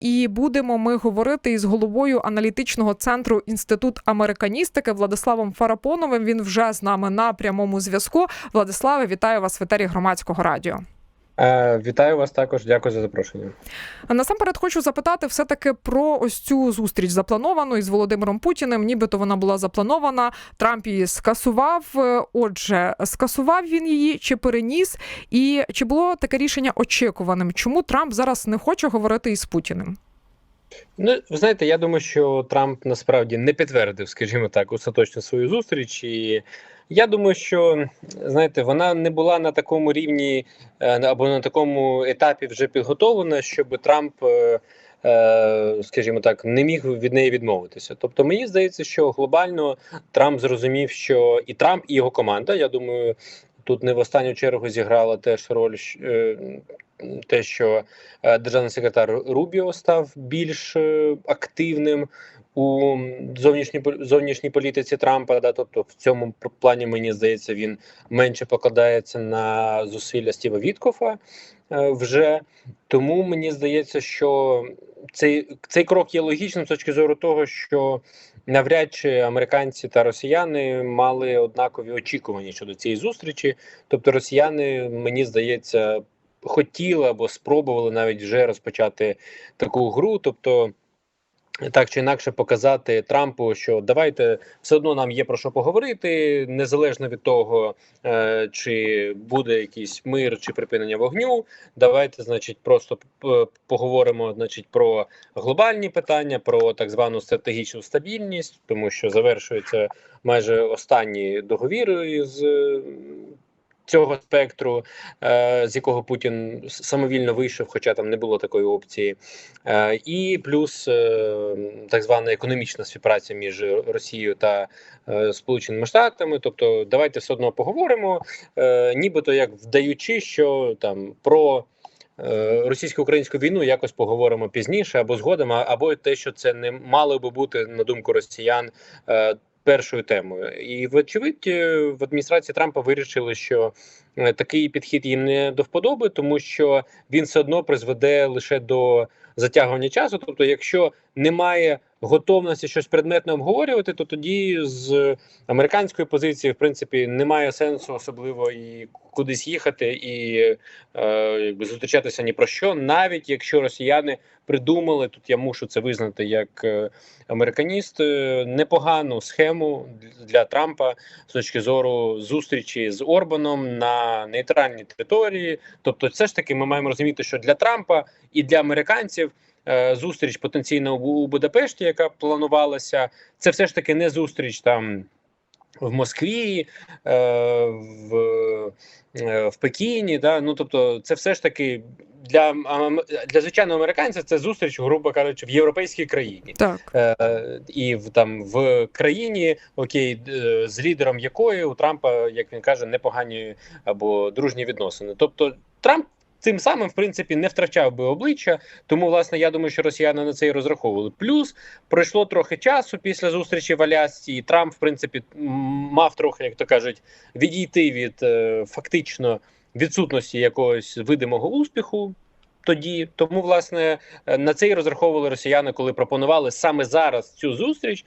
І будемо ми говорити із головою аналітичного центру інститут американістики Владиславом Фарапоновим. Він вже з нами на прямому зв'язку. Владиславе, вітаю вас в етері громадського радіо. Е, Вітаю вас також. Дякую за запрошення. Насамперед хочу запитати все таки про ось цю зустріч заплановану із Володимиром Путіним. Нібито вона була запланована. Трамп її скасував. Е, Отже, скасував він її чи переніс? І чи було таке рішення очікуваним? Чому Трамп зараз не хоче говорити із Путіним? Ну, ви знаєте, я думаю, що Трамп насправді не підтвердив, скажімо так, остаточно свою зустріч. І я думаю, що знаєте, вона не була на такому рівні е, або на такому етапі вже підготовлена, щоб Трамп. е, е, Скажімо так, не міг від неї відмовитися. Тобто, мені здається, що глобально Трамп зрозумів, що і Трамп, і його команда, я думаю, тут не в останню чергу зіграла теж роль е, те, що е, державний секретар Рубіо став більш е, активним у зовнішній зовнішній політиці Трампа. Да, тобто в цьому плані мені здається, він менше покладається на зусилля Стіва Віткофа вже. Тому мені здається, що цей, цей крок є логічним з точки зору того, що навряд чи американці та росіяни мали однакові очікування щодо цієї зустрічі. Тобто, росіяни, мені здається, хотіли або спробували навіть вже розпочати таку гру. Тобто, так чи інакше показати Трампу, що давайте все одно нам є про що поговорити, незалежно від того, е, чи буде якийсь мир чи припинення вогню. Давайте, значить, просто поговоримо, значить, про глобальні питання, про так звану стратегічну стабільність, тому що завершується майже останні договіри з е, цього спектру, е, з якого Путін самовільно вийшов, хоча там не було такої опції, е, і плюс е, так звана економічна співпраця між Росією та Сполученими Штатами. Тобто, давайте все одно поговоримо, нібито як вдаючи, що там про. Російсько-українську війну якось поговоримо пізніше або згодом, або те, що це не мало би бути на думку росіян першою темою. І вочевидь, е, в адміністрації Трампа вирішили, що е, такий підхід їм не до вподоби, тому що він все одно призведе лише до затягування часу. Тобто, якщо немає готовності щось предметно обговорювати, то тоді з американської позиції, в принципі, немає сенсу особливо і кудись їхати і е, зустрічатися ні про що, навіть якщо росіяни придумали тут, я мушу це визнати як е, американіст, е, непогану схему для Трампа з точки зору зустрічі з Орбаном на нейтральній території. Тобто, все ж таки, ми маємо розуміти, що для Трампа і для американців. Е, Зустріч потенційно у Будапешті, яка планувалася, це все ж таки не зустріч там в Москві, е, в, е, в Пекіні. Да? Ну тобто, це все ж таки для, для звичайного американця це зустріч, грубо кажучи, в європейській країні. Так. Е, і в там в країні, окей, з лідером якої у Трампа, як він каже, непогані або дружні відносини. Тобто Трамп. Цим самим, в принципі, не втрачав би обличчя, тому власне я думаю, що росіяни на це і розраховували. Плюс пройшло трохи часу після зустрічі в Алясці, і Трамп, в принципі, мав трохи, як то кажуть, відійти від е, фактично відсутності якогось видимого успіху. Тоді тому, власне, е, на це і розраховували росіяни, коли пропонували саме зараз цю зустріч.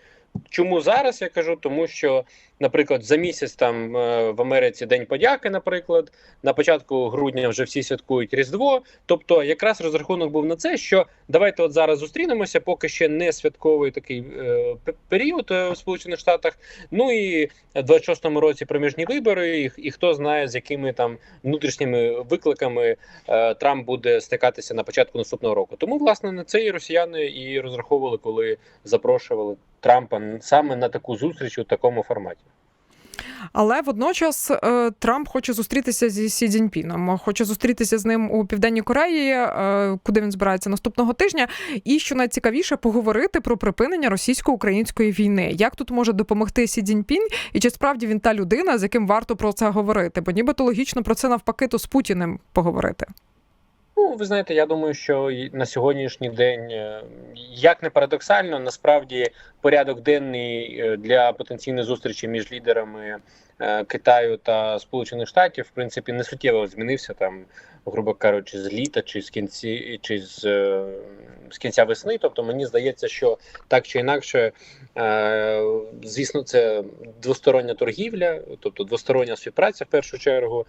Чому зараз я кажу? Тому що, наприклад, за місяць там е, в Америці День подяки, наприклад, на початку грудня вже всі святкують Різдво. Тобто, якраз розрахунок був на це, що давайте от зараз зустрінемося, поки ще не святковий такий е, період е, в Сполучених Штатах. Ну і в 26-му році проміжні вибори, і, і хто знає, з якими там внутрішніми викликами е, Трамп буде стикатися на початку наступного року. Тому, власне, на це і росіяни і розраховували, коли запрошували Трампа саме на таку зустріч у такому форматі. Але водночас е, Трамп хоче зустрітися зі Сі Цзіньпіном, хоче зустрітися з ним у Південній Кореї, е, куди він збирається наступного тижня. І що найцікавіше, поговорити про припинення російсько-української війни. Як тут може допомогти Сі Цзіньпінь, і чи справді він та людина, з яким варто про це говорити? Бо нібито логічно про це навпаки, то з Путіним поговорити. Ну, ви знаєте, я думаю, що на сьогоднішній день, е, як не парадоксально, насправді порядок денний е, для потенційної зустрічі між лідерами е, Китаю та Сполучених Штатів, в принципі, не суттєво змінився там грубо кажучи, з літа чи з кінці, чи з, з кінця весни. Тобто мені здається, що так чи інакше, звісно, це двостороння торгівля, тобто двостороння співпраця в першу чергу.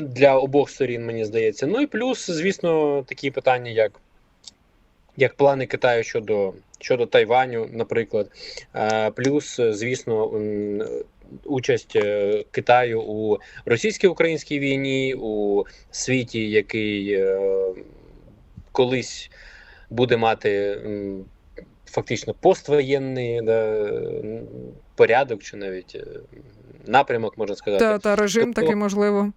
Для обох сторін, мені здається. Ну і плюс, звісно, такі питання, як як плани Китаю щодо щодо Тайваню, наприклад, Е, плюс, звісно, участь е, Китаю у російсько-українській війні, у світі, який е, колись буде мати фактично поствоєнний да, порядок, чи навіть напрямок, можна сказати. Та, та режим Тобто- такий можливо.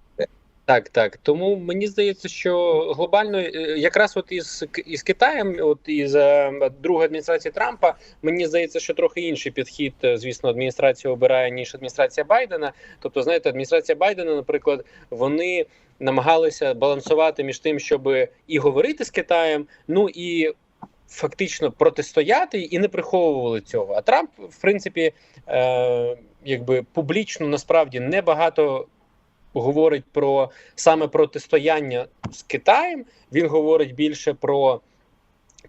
Так, так. Тому мені здається, що глобально е, якраз от із із Китаєм, от із е, другої адміністрації Трампа, мені здається, що трохи інший підхід, е, звісно, адміністрація обирає ніж адміністрація Байдена. Тобто, знаєте, адміністрація Байдена, наприклад, вони намагалися балансувати між тим, щоб і говорити з Китаєм, ну і фактично протистояти і не приховували цього. А Трамп, в принципі, е, якби публічно насправді небагато говорить про саме протистояння з Китаєм. Він говорить більше про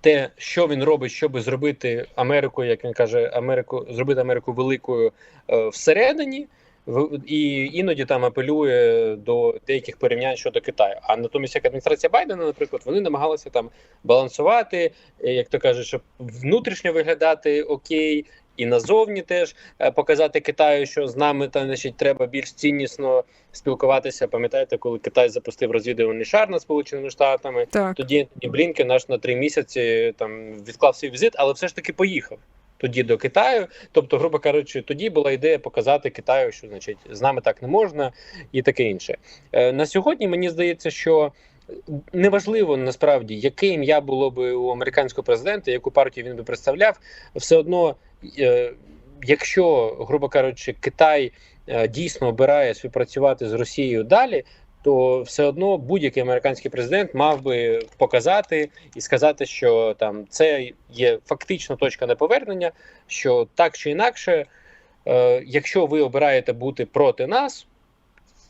те, що він робить, щоб зробити Америку, як він каже, Америку зробити Америку великою е, всередині. В- І іноді там апелює до деяких порівнянь щодо Китаю. А натомість, як адміністрація Байдена, наприклад, вони намагалися там балансувати, е, як то кажуть, щоб внутрішньо виглядати окей, і назовні теж е, показати Китаю, що з нами там значить, треба більш ціннісно спілкуватися. Пам'ятаєте, коли Китай запустив розвідувальний шар над Сполученими Штатами? Так. Тоді Блінкен наш на три місяці там відклав свій візит, але все ж таки поїхав тоді до Китаю. Тобто, грубо кажучи, тоді була ідея показати Китаю, що значить з нами так не можна, і таке інше. Е, на сьогодні мені здається, що. Неважливо насправді, яке ім'я було би у американського президента, яку партію він би представляв, все одно, якщо, грубо кажучи, Китай е, дійсно обирає співпрацювати з Росією далі, то все одно будь-який американський президент мав би показати і сказати, що там це є фактично точка неповернення, що так чи інакше, е, якщо ви обираєте бути проти нас.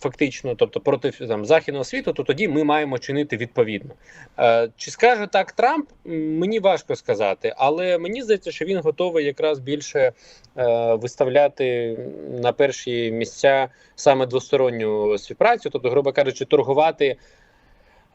Фактично, тобто проти там західного світу, то тоді ми маємо чинити відповідно. Е, чи скаже так Трамп? Мені важко сказати, але мені здається, що він готовий якраз більше е, виставляти на перші місця саме двосторонню співпрацю, тобто, грубо кажучи, торгувати.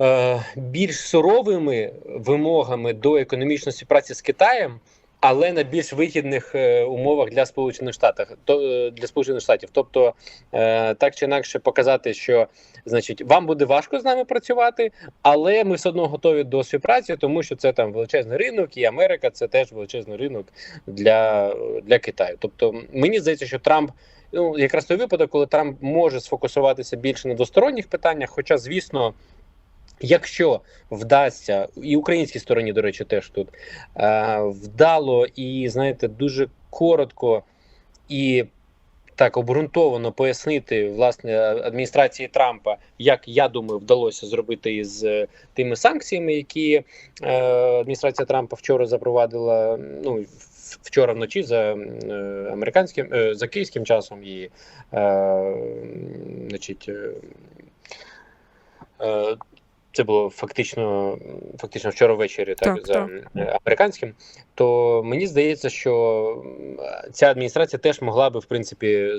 е, Більш суровими вимогами до економічної співпраці з Китаєм, але на більш вигідних е, умовах для Сполучених Штатів, то е, для Сполучених Штатів. Тобто, е, так чи інакше показати, що значить вам буде важко з нами працювати, але ми все одно готові до співпраці, тому що це там величезний ринок, і Америка це теж величезний ринок для, для Китаю. Тобто, мені здається, що Трамп. Ну, якраз той випадок, коли Трамп може сфокусуватися більше на двосторонніх питаннях. Хоча, звісно, якщо вдасться, і українській стороні, до речі, теж тут е, вдало і знаєте, дуже коротко і так обґрунтовано пояснити власне адміністрації Трампа, як я думаю, вдалося зробити із е, тими санкціями, які е, адміністрація Трампа вчора запровадила. Ну вчора вночі за американським за київським часом і значить. Це було фактично, фактично вчора ввечері, так, Так, за так. е, американським. То мені здається, що ця адміністрація теж могла би в принципі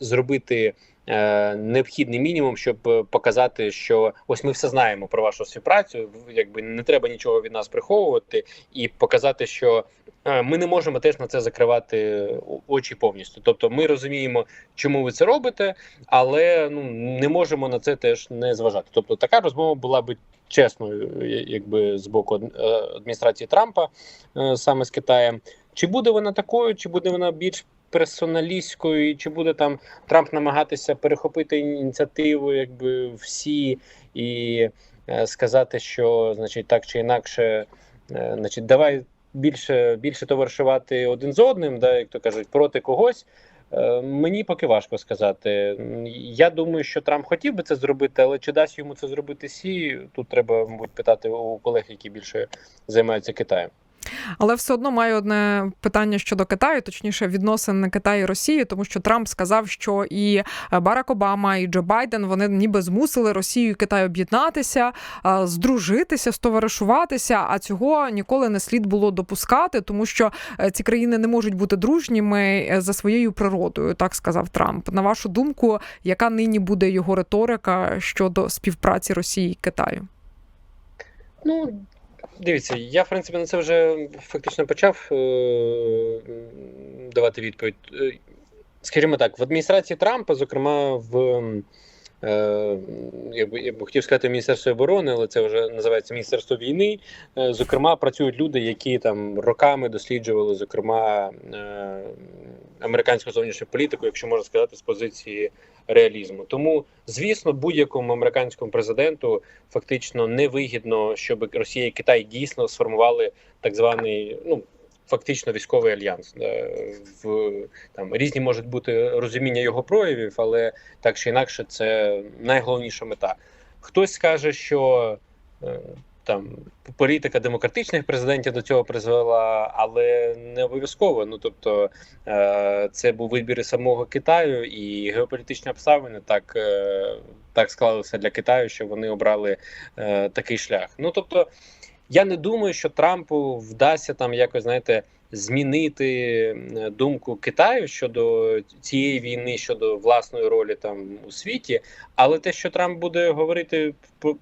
зробити е, необхідний мінімум, щоб е, показати, що ось ми все знаємо про вашу співпрацю. Якби не треба нічого від нас приховувати, і показати, що е, ми не можемо теж на це закривати очі повністю. Тобто, ми розуміємо, чому ви це робите, але ну не можемо на це теж не зважати. Тобто, така розмова була би чесною, якби з боку е, адміністрації Трампа е, саме з Китаєм. Чи буде вона такою, чи буде вона більш персоналістською, і чи буде там Трамп намагатися перехопити ініціативу, якби всі, і е, сказати, що значить так чи інакше, значить, давай більше більше товаришувати один з одним, да, як то кажуть, проти когось. Е, Мені поки важко сказати. Я думаю, що Трамп хотів би це зробити, але чи дасть йому це зробити Сі, тут треба, мабуть, питати у колег, які більше займаються Китаєм. Але все одно маю одне питання щодо Китаю, точніше, відносин Китаю і Росії, тому що Трамп сказав, що і Барак Обама, і Джо Байден вони ніби змусили Росію і Китай об'єднатися, здружитися, стоваришуватися. А цього ніколи не слід було допускати, тому що е, ці країни не можуть бути дружніми е, за своєю природою, так сказав Трамп. На вашу думку, яка нині буде його риторика щодо співпраці Росії і Китаю? Ну, дивіться, я в принципі на це вже фактично почав е- давати відповідь. Е, Скажімо так, в адміністрації Трампа, зокрема, в е- я, б, я б хотів сказати Міністерство оборони, але це вже називається Міністерство війни. Е, зокрема, працюють люди, які там роками досліджували, зокрема, е- американську зовнішню політику, якщо можна сказати, з позиції реалізму. Тому, звісно, будь-якому американському президенту фактично невигідно, щоб Росія і Китай дійсно сформували так званий, ну фактично військовий альянс. Е, В там різні можуть бути розуміння його проявів, але так чи інакше, це найголовніша мета. Хтось скаже, що е, там політика демократичних президентів до цього призвела, але не обов'язково. Ну тобто е, це був вибір самого Китаю, і геополітичні обставини так, е, так склалися для Китаю, що вони обрали е, такий шлях. Ну тобто, я не думаю, що Трампу вдасться там якось знаєте. Змінити е, думку Китаю щодо цієї війни, щодо власної ролі там у світі, але те, що Трамп буде говорити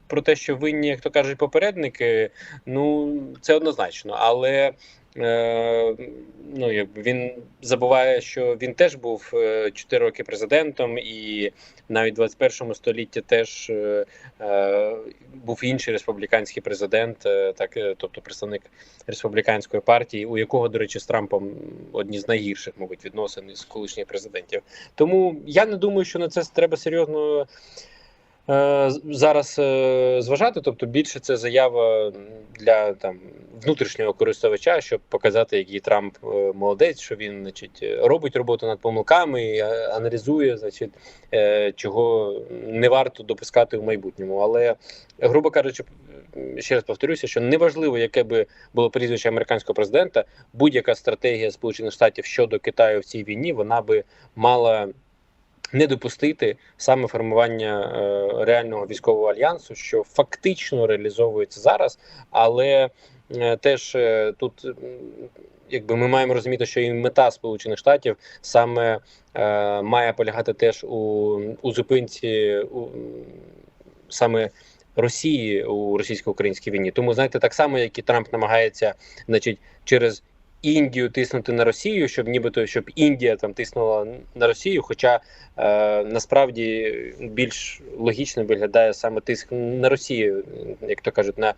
про, те, що винні, як то кажуть, попередники, ну це однозначно. Але ну якби він забуває, що він теж був е, 4 роки президентом, і навіть в 21 столітті теж е, е, був інший республіканський президент, е, так е, тобто представник республіканської партії, у якого, до речі, з Трампом одні з найгірших, мабуть, відносин із колишніх президентів. Тому я не думаю, що на це треба серйозно. Е, Зараз е, зважати, тобто більше це заява для там внутрішнього користувача, щоб показати, який Трамп е, молодець, що він значить робить роботу над помилками, аналізує, значить, чого не варто допускати в майбутньому. Але грубо кажучи, ще раз повторюся, що неважливо, яке би було прізвище американського президента, будь-яка стратегія Сполучених Штатів щодо Китаю в цій війні, вона би мала не допустити саме формування е, реального військового альянсу, що фактично реалізовується зараз, але е, теж е, тут. Якби ми маємо розуміти, що і мета Сполучених Штатів саме е, має полягати теж у, у зупинці у, саме Росії у російсько-українській війні. Тому знаєте, так само як і Трамп намагається, значить, через Індію тиснути на Росію, щоб нібито щоб Індія там тиснула на Росію. Хоча е, насправді більш логічно виглядає саме тиск на Росію, як то кажуть, на,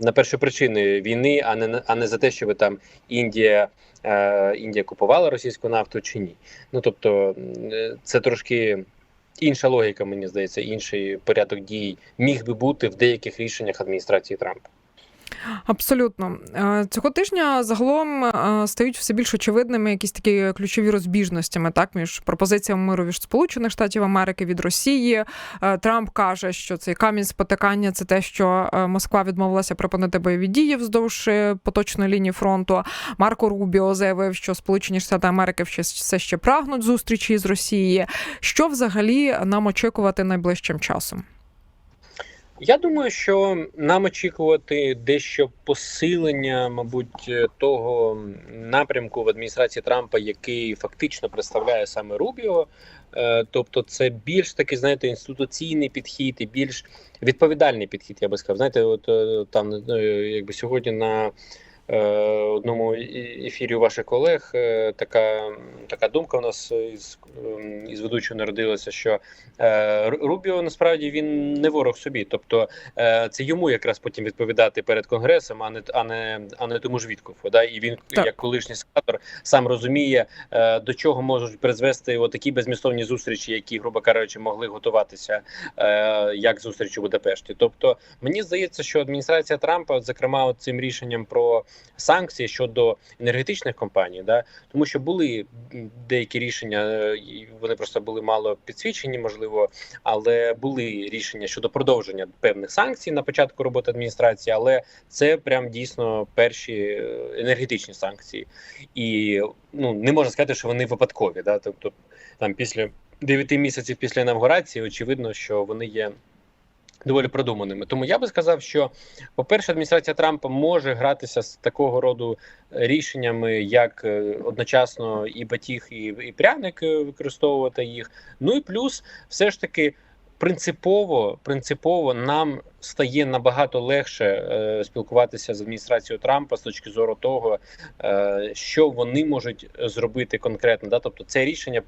на перші причини війни, а не а не за те, щоб там Індія. Е, Індія купувала російську нафту чи ні. Ну тобто е, це трошки інша логіка, мені здається, інший порядок дій міг би бути в деяких рішеннях адміністрації Трампа. Абсолютно Е, цього тижня загалом е, стають все більш очевидними якісь такі ключові розбіжностями так між пропозиціями миру від Сполучених Штатів Америки від Росії. Е, Трамп каже, що цей камінь спотикання це те, що Москва відмовилася припинити бойові дії вздовж поточної лінії фронту. Марко Рубіо заявив, що Сполучені Штати Америки ще все ще прагнуть зустрічі з Росії. Що взагалі нам очікувати найближчим часом? Я думаю, що нам очікувати дещо посилення, мабуть, того напрямку в адміністрації Трампа, який фактично представляє саме Рубіо. Е, Тобто, це більш такий, знаєте, інституційний підхід і більш відповідальний підхід. Я би сказав. Знаєте, от е, там е, якби сьогодні на одному і- ефірі у ваших колег е, така, така думка у нас із, ем, із ведучого народилася, що е, Рубіо насправді він не ворог собі. Тобто е, це йому якраз потім відповідати перед конгресом, а не а не, а не тому ж Віткофу. Да? І він, Так. як колишній сенатор, сам розуміє, е, до чого можуть призвести такі безмістовні зустрічі, які, грубо кажучи, могли готуватися е, як зустріч у Будапешті. Тобто, мені здається, що адміністрація Трампа, зокрема, цим рішенням про санкції щодо енергетичних компаній, да тому що були деякі рішення, е, вони просто були мало підсвічені, можливо, але були рішення щодо продовження певних санкцій на початку роботи адміністрації, але це прям дійсно перші е, енергетичні санкції, і ну не можна сказати, що вони випадкові. Да? Тобто там після 9 місяців після інавгурації, очевидно, що вони є. Доволі продуманими, тому я би сказав, що по-перше, адміністрація Трампа може гратися з такого роду рішеннями, як е, одночасно і батіг, і, і пряник е, використовувати їх. Ну і плюс, все ж таки, принципово, принципово нам стає набагато легше е, спілкуватися з адміністрацією Трампа з точки зору того, е, що вони можуть зробити конкретно. Да? Тобто, це рішення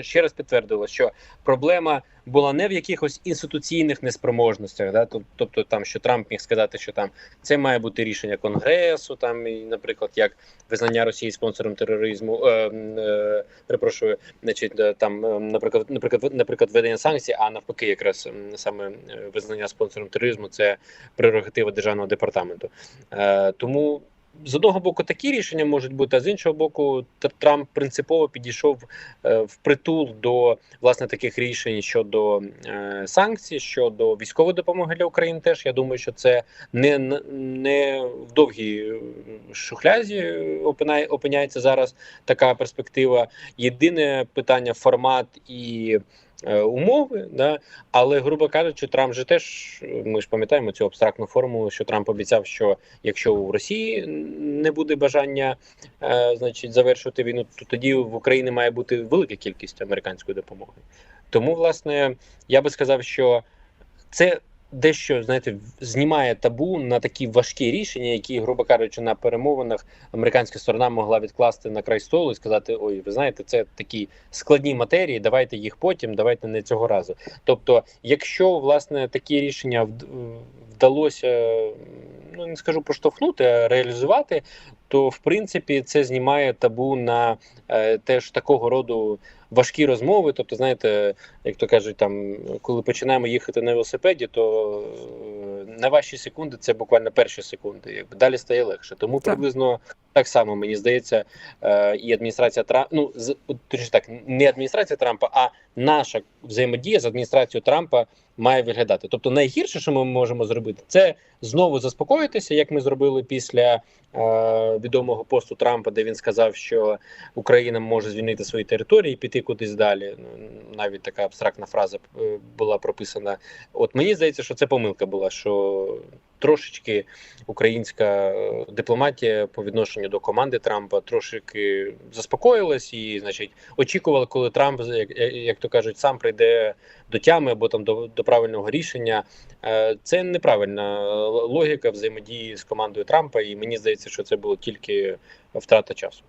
ще раз підтвердило, що проблема була не в якихось інституційних неспроможностях, да? Тобто там, що Трамп міг сказати, що там це має бути рішення Конгресу, там і, наприклад, як визнання Росії спонсором тероризму. Е, е, перепрошую, значить, е, там, е, наприклад, наприклад, наприклад, введення санкцій, а навпаки, якраз саме е, визнання спонсором тероризму це прерогатива державного департаменту. Е, тому. З одного боку такі рішення можуть бути, а з іншого боку, Трамп принципово підійшов е, впритул до власне таких рішень щодо е, санкцій, щодо військової допомоги для України. Теж я думаю, що це не, не в довгій шухлязі опинає, опиняється зараз така перспектива. Єдине питання формат і умови, да, але, грубо кажучи, Трамп же теж е, ми ж пам'ятаємо цю абстрактну формулу, що Трамп обіцяв, що якщо у Росії не буде бажання е, значить, завершувати війну, то тоді в Україні має бути велика кількість американської допомоги. Тому, власне, я би сказав, що це дещо знаєте, знімає табу на такі важкі рішення, які, грубо кажучи, на перемовинах американська сторона могла відкласти на край столу і сказати: Ой, ви знаєте, це такі складні матерії, давайте їх потім, давайте не цього разу. Тобто, якщо власне такі рішення вдалося, ну не скажу проштовхнути, а реалізувати, то в принципі це знімає табу на е, теж такого роду важкі розмови. Тобто, знаєте, як то кажуть, там коли починаємо їхати на велосипеді, то е, ваші секунди це буквально перші секунди. Якби далі стає легше. Тому Так. приблизно так само мені здається, е, і адміністрація Трампа, ну з точніше так, не адміністрація Трампа, а наша взаємодія з адміністрацією Трампа має виглядати. Тобто, найгірше, що ми можемо зробити, це знову заспокоїтися, як ми зробили після е, відомого посту Трампа, де він сказав, що Україна може звільнити свої території і піти кудись далі. Ну навіть така абстрактна фраза е, була прописана. От мені здається, що це помилка була, що трошечки українська е, дипломатія по відношенню до команди Трампа трошки заспокоїлась і, значить, очікували, коли Трамп, як, як то кажуть, сам прийде до тями або там до, до правильного рішення. Е, Це неправильна логіка взаємодії з командою Трампа, і мені здається, що це було тільки втрата часу.